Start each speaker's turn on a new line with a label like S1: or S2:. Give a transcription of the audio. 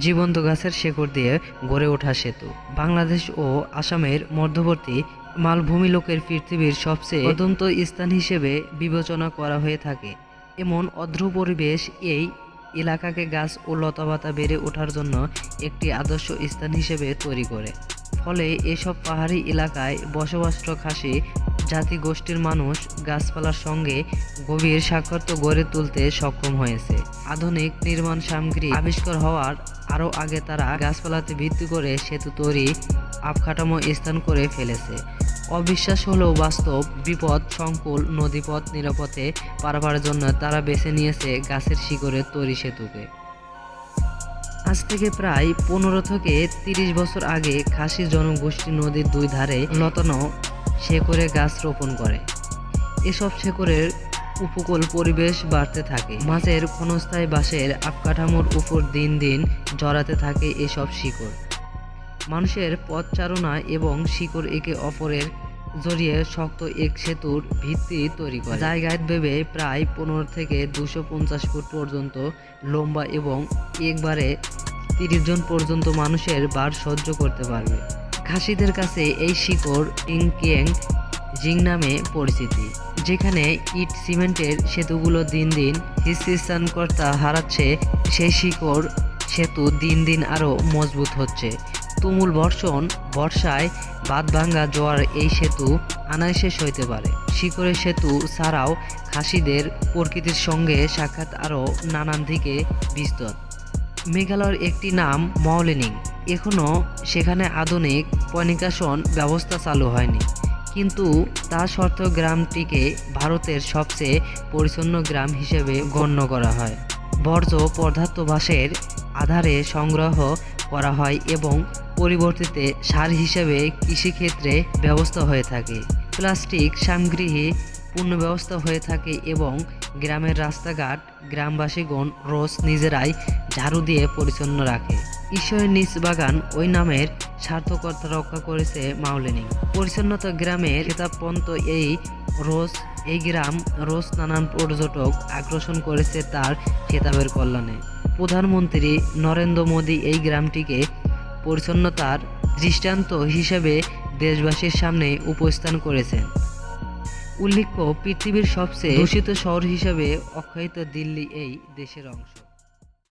S1: জীবন্ত গাছের শেকড় দিয়ে গড়ে ওঠা সেতু। বাংলাদেশ ও আসামের মধ্যবর্তী মালভূমি লোকের পৃথিবীর সবচেয়ে অত্যন্ত স্থান হিসেবে বিবেচনা করা হয়ে থাকে। এমন অদ্র পরিবেশ এই এলাকাকে গাছ ও লতাপাতা বেড়ে ওঠার জন্য একটি আদর্শ স্থান হিসেবে তৈরি করে। ফলে এসব পাহাড়ি এলাকায় বসবাসরত খাসি জাতিগোষ্ঠীর মানুষ গাছপালার সঙ্গে গভীর সাক্ষাৎ গড়ে তুলতে সক্ষম হয়েছে। আধুনিক নির্মাণ সামগ্রী আবিষ্কার হওয়ার আরও আগে তারা গাছপালাতে ভিত্তি করে সেতু তৈরি, আবকাঠামো স্থান করে ফেলেছে। অবিশ্বাস হলেও বাস্তব বিপদ, সংকুল নদীপথ নিরাপদে পারাবার জন্য তারা বেছে নিয়েছে গাছের শিকড়ে তৈরি সেতুকে। আজ থেকে প্রায় পনেরো থেকে তিরিশ বছর আগে খাসি জনগোষ্ঠী নদীর দুই ধারে লতানো শেকড়ে গাছ রোপণ করে। এসব শেকড়ের উপকূল পরিবেশ বাড়তে থাকে। মাছের ক্ষণস্থায়ী বাঁশের আবকাঠামোর উপর দিন দিন জড়াতে থাকে এসব শিকড়। মানুষের পথচারণা এবং শিকড় একে অপরের জড়িয়ে শক্ত এক সেতুর ভিত্তি তৈরি করে। জায়গায় ভেবে প্রায় পনেরো থেকে দুশো পঞ্চাশ ফুট পর্যন্ত লম্বা এবং একবারে তিরিশ জন পর্যন্ত মানুষের বার সহ্য করতে পারবে। খাসিদের কাছে এই শিকড় ইংকিয়েং জিং নামে পরিচিতি, যেখানে ইট সিমেন্টের সেতুগুলো দিন দিন হিস্তিস্থানকর্তা হারাচ্ছে, সেই শিকড় সেতু দিন দিন আরও মজবুত হচ্ছে। তুমুল বর্ষণ, বর্ষায় বাঁধভাঙ্গা জোয়ার এই সেতু আনায়াসে হইতে পারে। শিকড়ের সেতু ছাড়াও খাসিদের প্রকৃতির সঙ্গে সাক্ষাৎ আরও নানান দিকে বিস্তর। মেঘালয়ের একটি নাম মৌলিনিং এখনও সেখানে আধুনিক পয়নিকাশন ব্যবস্থা চালু হয়নি। কিন্তু তা সত্ত্বেও গ্রামটিকে ভারতের সবচেয়ে পরিচ্ছন্ন গ্রাম হিসেবে গণ্য করা হয়। বর্জ্য পদার্থ বাসের আধারে সংগ্রহ করা হয় এবং পরিবর্তিতে সার হিসেবে কৃষিক্ষেত্রে ব্যবস্থা হয়ে থাকে। প্লাস্টিক সামগ্রী পূর্ণ ব্যবস্থা হয়ে থাকে এবং গ্রামের রাস্তাঘাট গ্রামবাসীগণ রোজ নিজেরাই ঝাড়ু দিয়ে পরিচ্ছন্ন রাখে। ঈশ্বরের নিজ বাগান ওই নামের সার্থকতা রক্ষা করেছে মাউলেনি পরিচ্ছন্নতা গ্রামের খেতাবপন্ত এই রোজ, এই গ্রাম রোজ নানান পর্যটক আকর্ষণ করেছে তার খেতাবের কল্যাণে। প্রধানমন্ত্রী নরেন্দ্র মোদী এই গ্রামটিকে পরিচ্ছন্নতার দৃষ্টান্ত হিসেবে দেশবাসীর সামনে উপস্থান করেছেন। উল্লেখ্য, পৃথিবীর সবচেয়ে দূষিত শহর হিসেবে অক্ষয়িত দিল্লি এই দেশের অংশ।